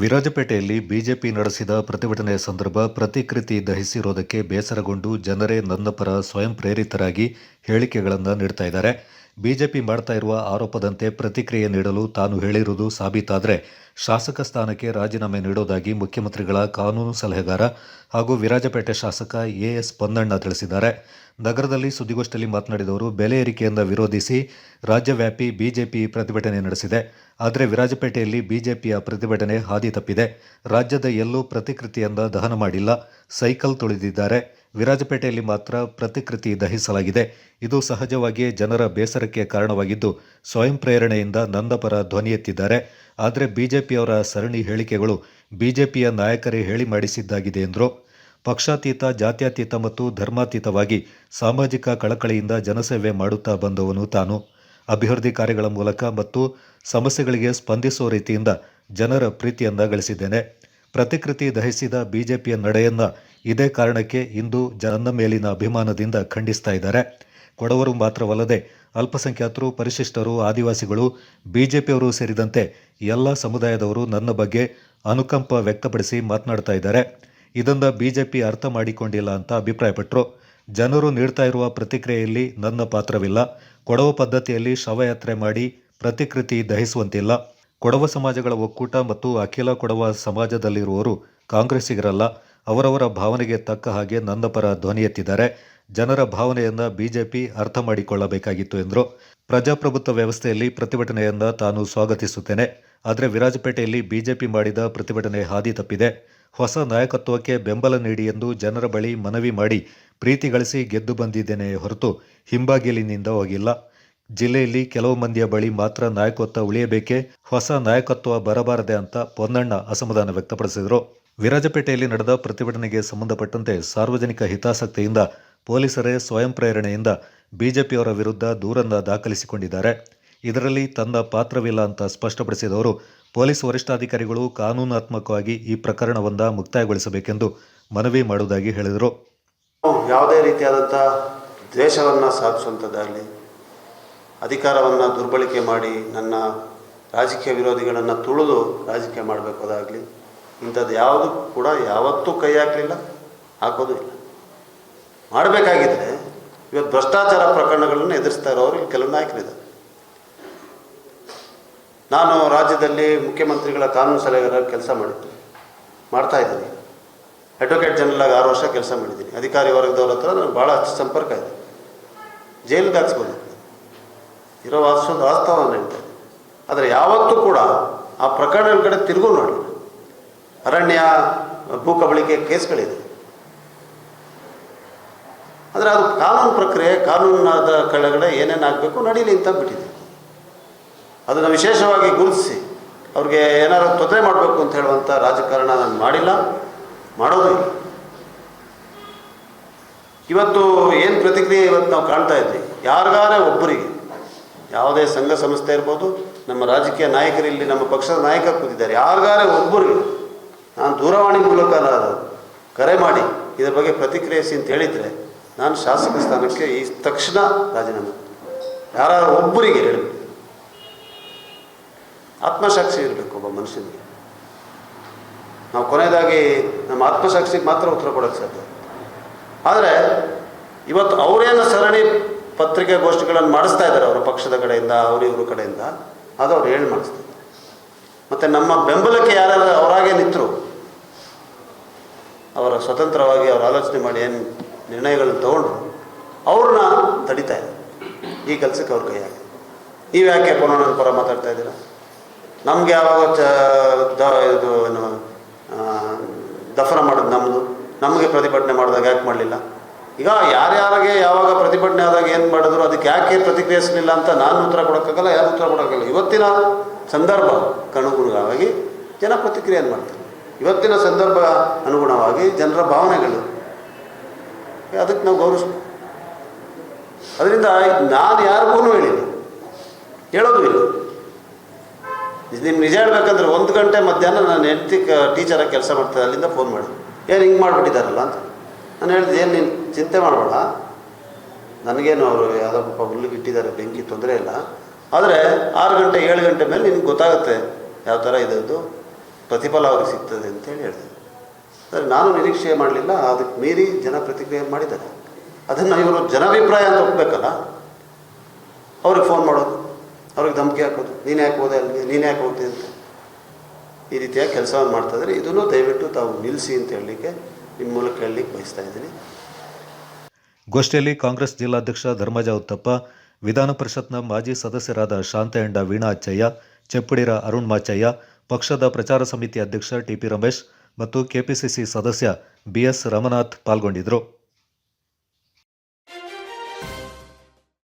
ವಿರಾಜಪೇಟೆಯಲ್ಲಿ BJP ನಡೆಸಿದ ಪ್ರತಿಭಟನೆ ಸಂದರ್ಭ ಪ್ರತಿಕೃತಿ ದಹಿಸಿರೋದಕ್ಕೆ ಬೇಸರಗೊಂಡು ಜನರೇ ನನ್ನ ಪರ ಸ್ವಯಂ ಪ್ರೇರಿತರಾಗಿ ಹೇಳಿಕೆಗಳನ್ನು ನೀಡ್ತಾ ಇದ್ದಾರೆ. ಬಿಜೆಪಿ ಮಾಡ್ತಾ ಇರುವ ಆರೋಪದಂತೆ ಪ್ರತಿಕ್ರಿಯೆ ನೀಡಲು ತಾನು ಹೇಳಿರುವುದು ಸಾಬೀತಾದರೆ ಶಾಸಕ ಸ್ಥಾನಕ್ಕೆ ರಾಜೀನಾಮೆ ನೀಡೋದಾಗಿ ಮುಖ್ಯಮಂತ್ರಿಗಳ ಕಾನೂನು ಸಲಹೆಗಾರ ಹಾಗೂ ವಿರಾಜಪೇಟೆ ಶಾಸಕ ಎಎಸ್ ಪೊನ್ನಣ್ಣ ತಿಳಿಸಿದ್ದಾರೆ. ನಗರದಲ್ಲಿ ಸುದ್ದಿಗೋಷ್ಠಿಯಲ್ಲಿ ಮಾತನಾಡಿದವರು, ಬೆಲೆ ಏರಿಕೆಯಿಂದ ವಿರೋಧಿಸಿ ರಾಜ್ಯವ್ಯಾಪಿ ಬಿಜೆಪಿ ಪ್ರತಿಭಟನೆ ನಡೆಸಿದೆ. ಆದರೆ ವಿರಾಜಪೇಟೆಯಲ್ಲಿ ಬಿಜೆಪಿಯ ಪ್ರತಿಭಟನೆ ಹಾದಿ ತಪ್ಪಿದೆ. ರಾಜ್ಯದ ಎಲ್ಲೂ ಪ್ರತಿಕೃತಿಯಿಂದ ದಹನ ಮಾಡಿಲ್ಲ. ಸೈಕಲ್ ತುಳಿದಿದ್ದಾರೆ. ವಿರಾಜಪೇಟೆಯಲ್ಲಿ ಮಾತ್ರ ಪ್ರತಿಕೃತಿ ದಹಿಸಲಾಗಿದೆ. ಇದು ಸಹಜವಾಗಿಯೇ ಜನರ ಬೇಸರಕ್ಕೆ ಕಾರಣವಾಗಿದ್ದು, ಸ್ವಯಂ ಪ್ರೇರಣೆಯಿಂದ ನಂದಪರ ಧ್ವನಿ ಎತ್ತಿದ್ದಾರೆ. ಆದರೆ ಬಿಜೆಪಿಯವರ ಸರಣಿ ಹೇಳಿಕೆಗಳು ಬಿಜೆಪಿಯ ನಾಯಕರೇ ಹೇಳಿ ಮಾಡಿಸಿದ್ದಾಗಿದೆ ಎಂದರು. ಪಕ್ಷಾತೀತ, ಜಾತ್ಯತೀತ ಮತ್ತು ಧರ್ಮಾತೀತವಾಗಿ ಸಾಮಾಜಿಕ ಕಳಕಳಿಯಿಂದ ಜನಸೇವೆ ಮಾಡುತ್ತಾ ಬಂದವನು ತಾನು. ಅಭಿವೃದ್ಧಿ ಕಾರ್ಯಗಳ ಮೂಲಕ ಮತ್ತು ಸಮಸ್ಯೆಗಳಿಗೆ ಸ್ಪಂದಿಸುವ ರೀತಿಯಿಂದ ಜನರ ಪ್ರೀತಿಯನ್ನ ಗಳಿಸಿದ್ದೇನೆ. ಪ್ರತಿಕೃತಿ ದಹಿಸಿದ ಬಿಜೆಪಿಯ ನಡೆಯನ್ನ ಇದೇ ಕಾರಣಕ್ಕೆ ಇಂದು ಜನನ ಮೇಲಿನ ಅಭಿಮಾನದಿಂದ ಖಂಡಿಸ್ತಾ ಇದ್ದಾರೆ. ಕೊಡವರು ಮಾತ್ರವಲ್ಲದೆ ಅಲ್ಪಸಂಖ್ಯಾತರು, ಪರಿಶಿಷ್ಟರು, ಆದಿವಾಸಿಗಳು, ಬಿಜೆಪಿಯವರು ಸೇರಿದಂತೆ ಎಲ್ಲ ಸಮುದಾಯದವರು ನನ್ನ ಬಗ್ಗೆ ಅನುಕಂಪ ವ್ಯಕ್ತಪಡಿಸಿ ಮಾತನಾಡ್ತಾ ಇದ್ದಾರೆ. ಇದನ್ನ ಬಿಜೆಪಿ ಅರ್ಥ ಮಾಡಿಕೊಂಡಿಲ್ಲ ಅಂತ ಅಭಿಪ್ರಾಯಪಟ್ಟರು ಜನರು ನೀಡ್ತಾ ಇರುವ ಪ್ರತಿಕ್ರಿಯೆಯಲ್ಲಿ ನನ್ನ ಪಾತ್ರವಿಲ್ಲ. ಕೊಡವ ಪದ್ಧತಿಯಲ್ಲಿ ಶವಯಾತ್ರೆ ಮಾಡಿ ಪ್ರತಿಕೃತಿ ದಹಿಸುವಂತಿಲ್ಲ. ಕೊಡವ ಸಮಾಜಗಳ ಒಕ್ಕೂಟ ಮತ್ತು ಅಖಿಲ ಕೊಡವ ಸಮಾಜದಲ್ಲಿರುವವರು ಕಾಂಗ್ರೆಸ್ಸಿಗರಲ್ಲ, ಅವರವರ ಭಾವನೆಗೆ ತಕ್ಕ ಹಾಗೆ ನನ್ನ ಪರ ಧ್ವನಿ ಎತ್ತಿದ್ದಾರೆ. ಜನರ ಭಾವನೆಯನ್ನು ಬಿಜೆಪಿ ಅರ್ಥ ಮಾಡಿಕೊಳ್ಳಬೇಕಾಗಿತ್ತು ಎಂದರು. ಪ್ರಜಾಪ್ರಭುತ್ವ ವ್ಯವಸ್ಥೆಯಲ್ಲಿ ಪ್ರತಿಭಟನೆಯನ್ನು ತಾನು ಸ್ವಾಗತಿಸುತ್ತೇನೆ. ಆದರೆ ವಿರಾಜಪೇಟೆಯಲ್ಲಿ ಬಿಜೆಪಿ ಮಾಡಿದ ಪ್ರತಿಭಟನೆ ಹಾದಿ ತಪ್ಪಿದೆ. ಹೊಸ ನಾಯಕತ್ವಕ್ಕೆ ಬೆಂಬಲ ನೀಡಿ ಎಂದು ಜನರ ಬಳಿ ಮನವಿ ಮಾಡಿ ಪ್ರೀತಿ ಗಳಿಸಿ ಗೆದ್ದು ಬಂದಿದ್ದೇನೆ ಹೊರತು ಹಿಂಬಾಗಿಲಿನಿಂದ ಹೋಗಿಲ್ಲ. ಜಿಲ್ಲೆಯಲ್ಲಿ ಕೆಲವು ಮಂದಿಯ ಬಳಿ ಮಾತ್ರ ನಾಯಕತ್ವ ಉಳಿಯಬೇಕೆ ಹೊಸ ನಾಯಕತ್ವ ಬರಬಾರದೆ ಅಂತ ಪೊನ್ನಣ್ಣ ಅಸಮಾಧಾನ ವ್ಯಕ್ತಪಡಿಸಿದರು. ವಿರಾಜಪೇಟೆಯಲ್ಲಿ ನಡೆದ ಪ್ರತಿಭಟನೆಗೆ ಸಂಬಂಧಪಟ್ಟಂತೆ ಸಾರ್ವಜನಿಕ ಹಿತಾಸಕ್ತಿಯಿಂದ ಪೊಲೀಸರೇ ಸ್ವಯಂ ಪ್ರೇರಣೆಯಿಂದ ಬಿಜೆಪಿಯವರ ವಿರುದ್ಧ ದೂರನ್ನ ದಾಖಲಿಸಿಕೊಂಡಿದ್ದಾರೆ. ಇದರಲ್ಲಿ ತನ್ನ ಪಾತ್ರವಿಲ್ಲ ಅಂತ ಸ್ಪಷ್ಟಪಡಿಸಿದವರು, ಪೊಲೀಸ್ ವರಿಷ್ಠಾಧಿಕಾರಿಗಳು ಕಾನೂನಾತ್ಮಕವಾಗಿ ಈ ಪ್ರಕರಣವನ್ನ ಮುಕ್ತಾಯಗೊಳಿಸಬೇಕೆಂದು ಮನವಿ ಮಾಡುವುದಾಗಿ ಹೇಳಿದರು. ಯಾವುದೇ ರೀತಿಯಾದಂಥ ದ್ವೇಷವನ್ನು ಸಾಧಿಸುವಂಥದ್ದಾಗಲಿ ಅಧಿಕಾರವನ್ನು ದುರ್ಬಳಕೆ ಮಾಡಿ ನನ್ನ ರಾಜಕೀಯ ವಿರೋಧಿಗಳನ್ನು ತುಳಿದು ರಾಜಕೀಯ ಮಾಡಬೇಕಾದಾಗಲಿ ಇಂಥದ್ದು ಯಾವುದು ಕೂಡ ಯಾವತ್ತೂ ಕೈ ಹಾಕಲಿಲ್ಲ, ಹಾಕೋದು ಇಲ್ಲ. ಮಾಡಬೇಕಾಗಿದ್ದರೆ ಇವತ್ತು ಭ್ರಷ್ಟಾಚಾರ ಪ್ರಕರಣಗಳನ್ನು ಎದುರಿಸ್ತಾ ಇರೋರು ಕೆಲವು ನಾಯಕರಿದ್ದಾರೆ. ನಾನು ರಾಜ್ಯದಲ್ಲಿ ಮುಖ್ಯಮಂತ್ರಿಗಳ ಕಾನೂನು ಸಲಹೆಗಾರ ಕೆಲಸ ಮಾಡಿದ್ದೆ, ಮಾಡ್ತಾ ಇದ್ದೀನಿ. ಅಡ್ವೊಕೇಟ್ ಜನರಲ್ ಆಗಿ ಆರು ವರ್ಷ ಕೆಲಸ ಮಾಡಿದ್ದೀನಿ. ಅಧಿಕಾರಿ ವರ್ಗದವ್ರ ಹತ್ರ ನನಗೆ ಭಾಳ ಸಂಪರ್ಕ ಇದೆ. ಜೈಲಿಗೆ ಹಾಕ್ಸ್ಬೋದು. ಇರೋ ಒಂದು ಆಸ್ಥಾನ ಇರ್ತದೆ ಆದರೆ ಯಾವತ್ತೂ ಕೂಡ ಆ ಪ್ರಕರಣಗಳ ಕಡೆ ತಿರುಗೂ ನೋಡಿಲ್ಲ. ಅರಣ್ಯ ಭೂ ಕಬಳಿಕೆ ಕೇಸ್ಗಳಿದೆ. ಆದರೆ ಅದು ಕಾನೂನು ಪ್ರಕ್ರಿಯೆ, ಕಾನೂನಾದ ಕೆಳಗಡೆ ಏನೇನು ಆಗಬೇಕು ನಡೀಲಿ ಅಂತ ಬಿಟ್ಟಿದೆ. ಅದನ್ನು ವಿಶೇಷವಾಗಿ ಗುರುತಿಸಿ, ಅವ್ರಿಗೆ ಏನಾದ್ರು ತೊಂದರೆ ಮಾಡಬೇಕು ಅಂತ ಹೇಳುವಂಥ ರಾಜಕಾರಣ ನಾನು ಮಾಡಿಲ್ಲ, ಮಾಡೋದು ಇಲ್ಲ. ಇವತ್ತು ಏನು ಪ್ರತಿಕ್ರಿಯೆ ಇವತ್ತು ನಾವು ಕಾಣ್ತಾ ಇದ್ವಿ? ಯಾರಿಗಾರೇ ಒಬ್ಬರಿಗೆ. ಯಾವುದೇ ಸಂಘ ಸಂಸ್ಥೆ ಇರ್ಬೋದು, ನಮ್ಮ ರಾಜಕೀಯ ನಾಯಕರು ಇಲ್ಲಿ ನಮ್ಮ ಪಕ್ಷದ ನಾಯಕ ಕೂತಿದ್ದಾರೆ. ಯಾರಿಗಾರ ಒಬ್ಬರಿಗೆ, ನಾನು ದೂರವಾಣಿ ಮೂಲಕ ಕರೆ ಮಾಡಿ ಇದರ ಬಗ್ಗೆ ಪ್ರತಿಕ್ರಿಯಿಸಿ ಅಂತ ಹೇಳಿದರೆ, ನಾನು ಶಾಸಕ ಸ್ಥಾನಕ್ಕೆ ಈ ತಕ್ಷಣ ರಾಜೀನಾಮೆ ಯಾರು ಒಬ್ಬರಿಗೆ ಹೇಳಿ ಆತ್ಮಸಾಕ್ಷಿ ಇರಬೇಕು ಒಬ್ಬ ಮನುಷ್ಯನಿಗೆ. ನಾವು ಕೊನೆಯದಾಗಿ ನಮ್ಮ ಆತ್ಮಸಾಕ್ಷಿಗೆ ಮಾತ್ರ ಉತ್ತರ ಕೊಡೋಕ್ಕೆ ಸಾಧ್ಯ. ಆದರೆ, ಇವತ್ತು ಅವರೇನು ಸರಣಿ ಪತ್ರಿಕೆ ಗೋಷ್ಠಿಗಳನ್ನು ಮಾಡಿಸ್ತಾ ಇದ್ದಾರೆ ಅವರ ಪಕ್ಷದ ಕಡೆಯಿಂದ, ಅವರು ಇವ್ರ ಕಡೆಯಿಂದ. ಅದು ಅವ್ರು ಹೇಳಿ ಮಾಡಿಸ್ತಾರೆ. ಮತ್ತು ನಮ್ಮ ಬೆಂಬಲಕ್ಕೆ ಯಾರ್ಯಾರು ಅವರಾಗೆ ನಿಂತರು. ಅವರ ಸ್ವತಂತ್ರವಾಗಿ ಅವರು ಆಲೋಚನೆ ಮಾಡಿ ಏನು ನಿರ್ಣಯಗಳನ್ನು ತಗೊಂಡ್ರು, ಅವ್ರನ್ನ ತಡಿತಾ ಇದೆ ಈ ಕೆಲಸಕ್ಕೆ ಅವ್ರ ಕೈ ಹಾಕಿ ನೀವು ಯಾಕೆ ನನ್ನ ಪರ ಮಾತಾಡ್ತಾ ಇದ್ದೀರಾ? ನಮ್ಗೆ ಯಾವಾಗ ಚ ಇದು, ಏನು ದಫನ ಮಾಡೋದು ನಮ್ಮದು ನಮಗೆ ಪ್ರತಿಭಟನೆ ಮಾಡಿದಾಗ ಯಾಕೆ ಮಾಡಲಿಲ್ಲ? ಈಗ ಯಾರ್ಯಾರಿಗೆ ಯಾವಾಗ ಪ್ರತಿಭಟನೆ ಆದಾಗ ಏನು ಮಾಡಿದ್ರು, ಅದಕ್ಕೆ ಯಾಕೆ ಪ್ರತಿಕ್ರಿಯಿಸಲಿಲ್ಲ ಅಂತ ನಾನು ಉತ್ತರ ಕೊಡೋಕ್ಕಾಗಲ್ಲ, ಯಾರು ಉತ್ತರ ಕೊಡೋಕ್ಕಾಗಲ್ಲ. ಇವತ್ತಿನ ಸಂದರ್ಭ ಅನುಗುಣವಾಗಿ ಜನ ಪ್ರತಿಕ್ರಿಯೆಯನ್ನು ಮಾಡ್ತಾರೆ. ಇವತ್ತಿನ ಸಂದರ್ಭ ಅನುಗುಣವಾಗಿ ಜನರ ಭಾವನೆಗಳು. ಅದಕ್ಕೆ ನಾವು ಗೌರವಿಸ್ಬೇಕು. ಅದರಿಂದ ನಾನು ಯಾರಿಗೂ ಹೇಳಿಲ್ಲ. ಹೇಳೋದು ಇಲ್ಲ. ನಿಮ್ಗೆ ನಿಜ ಹೇಳ್ಬೇಕಂದ್ರೆ ಒಂದು ಗಂಟೆ ಮಧ್ಯಾಹ್ನ ನಾನು ಹೆಂಡತಿ ಟೀಚರಾಗಿ ಕೆಲಸ ಮಾಡ್ತಾ ಅಲ್ಲಿಂದ ಫೋನ್ ಮಾಡಿದೆ. ಏನು ಹಿಂಗೆ ಮಾಡಿಬಿಟ್ಟಿದ್ದಾರಲ್ಲ ಅಂತ. ನಾನು ಹೇಳಿದೆ, ಏನು ನೀನು ಚಿಂತೆ ಮಾಡಬೇಡ. ನನಗೇನು ಅವರು ಯಾವುದೋ ಹುಲ್ಲಿಗೆ ಇಟ್ಟಿದ್ದಾರೆ ಬೆಂಕಿ ತೊಂದರೆ ಇಲ್ಲ. ಆದರೆ ಆರು ಗಂಟೆ, ಏಳು ಗಂಟೆ ಮೇಲೆ ನಿನಗೆ ಗೊತ್ತಾಗುತ್ತೆ ಯಾವ ಥರ ಇದದ್ದು ಪ್ರತಿಫಲ ಅವ್ರಿಗೆ ಸಿಗ್ತದೆ ಅಂತೇಳಿ ಹೇಳಿದೆ. ಆದರೆ ನಾನು ನಿರೀಕ್ಷೆ ಮಾಡಲಿಲ್ಲ, ಅದಕ್ಕೆ ಮೀರಿ ಜನ ಪ್ರತಿಕ್ರಿಯೆ ಮಾಡಿದ್ದಾರೆ. ಅದನ್ನು ಇವರು ಜನಾಭಿಪ್ರಾಯ ಅಂತ ಒಪ್ಪಬೇಕಲ್ಲ ಅವ್ರಿಗೆ ಫೋನ್ ಮಾಡೋದು, ಅವ್ರಿಗೆ ಧಮಕಿ ಹಾಕೋದು, ನೀನು ಯಾಕೆ ಹೋದೆ ಅಲ್ಲಿಗೆ ನೀನು ಯಾಕೆ ಹೋಗ್ತೀನಿ ಅಂತ. ಈ ರೀತಿಯಾಗಿ ಕೆಲಸವನ್ನು ಮಾಡ್ತಾ ಇದ್ದಾರೆ. ಇದನ್ನು ದಯವಿಟ್ಟು ತಾವು ನಿಲ್ಲಿಸಿ ಅಂತ ಹೇಳಲಿಕ್ಕೆ ನಿಮ್ಮ ಮೂಲಕ ಹೇಳಲಿಕ್ಕೆ ಬಯಸ್ತಾ ಇದ್ದೀನಿ. ಗೋಷ್ಠಿಯಲ್ಲಿ ಕಾಂಗ್ರೆಸ್ ಜಿಲ್ಲಾಧ್ಯಕ್ಷ ಧರ್ಮಜ ಉತ್ತಪ್ಪ, ವಿಧಾನ ಪರಿಷತ್ನ ಮಾಜಿ ಸದಸ್ಯರಾದ ಶಾಂತಯಂಡ ವೀಣಾ ಅಚ್ಚಯ್ಯ ಚೆಪ್ಪಡಿರ ಅರುಣ್ ಮಾಚಯ್ಯ, ಪಕ್ಷದ ಪ್ರಚಾರ ಸಮಿತಿ ಅಧ್ಯಕ್ಷ ಟಿಪಿ ರಮೇಶ್ ಮತ್ತು ಕೆಪಿಸಿಸಿ ಸದಸ್ಯ ಬಿಎಸ್ ರಮನಾಥ್ ಪಾಲ್ಗೊಂಡಿದ್ದರು.